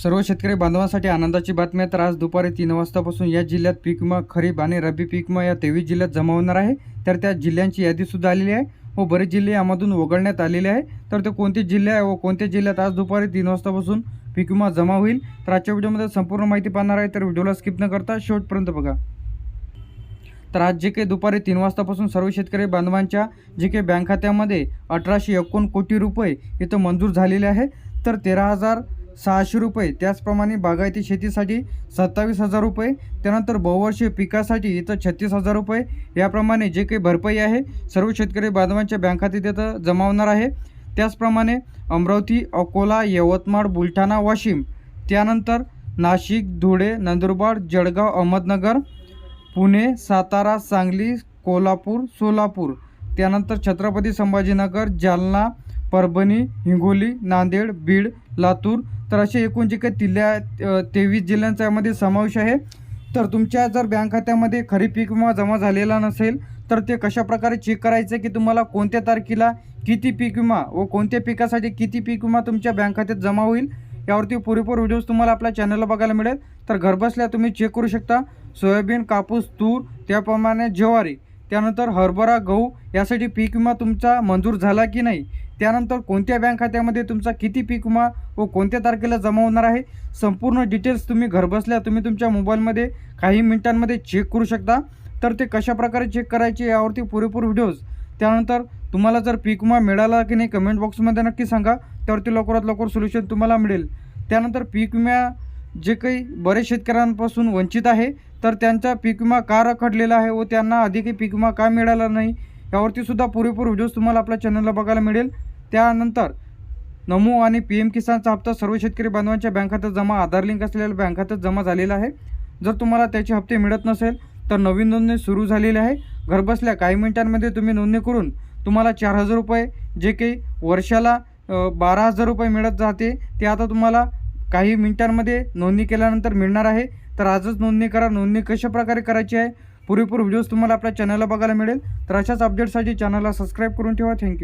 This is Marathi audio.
सर्व शेतकरी बांधवांसाठी आनंदाची बातमी तर आज दुपारी तीन वाजतापासून या जिल्ह्यात पीक विमा खरीप आणि रब्बी पीक विमा या तेवीस जिल्ह्यात जमा होणार आहे. तर त्या जिल्ह्यांची यादीसुद्धा आलेली आहे. व बरेच जिल्हे यामधून वगळण्यात आलेले आहे. तर ते कोणते जिल्हे आहे व कोणत्या जिल्ह्यात आज दुपारी तीन वाजतापासून पीक विमा जमा होईल? तर आजच्या व्हिडिओमध्ये संपूर्ण माहिती पाहणार आहे. तर व्हिडिओला स्किप न करता शेवटपर्यंत बघा. तर आज जे काही दुपारी तीन वाजतापासून सर्व शेतकरी बांधवांच्या जे काही बँक खात्यामध्ये अठराशे एकोण कोटी रुपये इथं मंजूर झालेले आहे. तर तेरा हजार सहाशे रुपये. त्याचप्रमाणे बागायती शेतीसाठी सत्तावीस हजार रुपये. त्यानंतर बहुवर्षीय पिकासाठी इथं छत्तीस हजार रुपये. याप्रमाणे जे काही भरपाई आहे सर्व शेतकरी बांधवांच्या बँक खात्यात इथं जमा होणार आहे. त्याचप्रमाणे अमरावती अकोला यवतमाळ बुलढाणा वाशिम. त्यानंतर नाशिक धुळे नंदुरबार जळगाव अहमदनगर पुणे सातारा सांगली कोल्हापूर सोलापूर. त्यानंतर छत्रपती संभाजीनगर जालना परभणी हिंगोली नांदेड बीड लातूर तर असे एकूण जे काही जिल्ह्या तेवीस जिल्ह्यांचा यामध्ये समावेश आहे. तर तुमच्या जर बँक खात्यामध्ये खरीप पीक विमा जमा झालेला नसेल तर ते कशा प्रकारे चेक करायचं की तुम्हाला कोणत्या तारखेला किती पीक विमा व कोणत्या पिकासाठी किती पीक विमा तुमच्या बँक खात्यात जमा होईल? यावरती पुरेपूर व्हिडिओज तुम्हाला आपल्या चॅनलला बघायला मिळेल. तर घरबसल्या तुम्ही चेक करू शकता. सोयाबीन कापूस तूर त्याप्रमाणे ज्वारी त्यानंतर हरभरा गहू यासाठी पीक विमा तुमचा मंजूर झाला की नाही? त्यानंतर कोणत्या बँक खात्यामध्ये तुमचा किती पीक विमा व कोणत्या तारखेला जमा होणार आहे? संपूर्ण डिटेल्स तुम्ही घरबसल्या तुम्ही तुमच्या मोबाईलमध्ये काही मिनिटांमध्ये चेक करू शकता. तर ते कशा प्रकारे चेक करायचे यावरती पुरेपूर व्हिडिओज त्यानंतर तुम्हाला जर पीक विमा मिळाला की नाही कमेंट बॉक्समध्ये नक्की सांगा. त्यावरती लवकरात लवकर सोल्युशन तुम्हाला मिळेल. त्यानंतर पीक विमा जे काही बरेच शेतकऱ्यांपासून वंचित आहे तर त्यांचा पीक विमा का रखडलेला आहे व त्यांना अधिकही पीक विमा का मिळाला नाही? यावरती सुद्धा पुरेपूर व्हिडिओज तुम्हाला आपल्या चॅनलला बघायला मिळेल. त्यानंतर नमो आणि पी एम किसानचा हप्ता सर्व शेतकरी बांधवांच्या बँक खात्यात जमा आधार लिंक असलेल्या बँक खात्यात जमा झालेला आहे. जर तुम्हाला त्याचे हप्ते मिळत नसेल तर नवीन नोंदणी सुरू झालेली आहे. घरबसल्या काही मिनिटांमध्ये तुम्ही नोंदणी करून तुम्हाला चार हजार रुपये जे काही वर्षाला बारा हजार रुपये मिळत जाते ते आता तुम्हाला काही मिनिटांमध्ये नोंदणी केल्यानंतर मिळणार आहे. तर आजच नोंदणी करा. नोंदणी कशा प्रकारे करायची आहे? पुरेपूर व्हिडिओज तुम्हाला आपल्या चॅनलला बघायला मिळेल. तर अशाच अपडेटसाठी चॅनलला सबस्क्राईब करून ठेवा. थँक्यू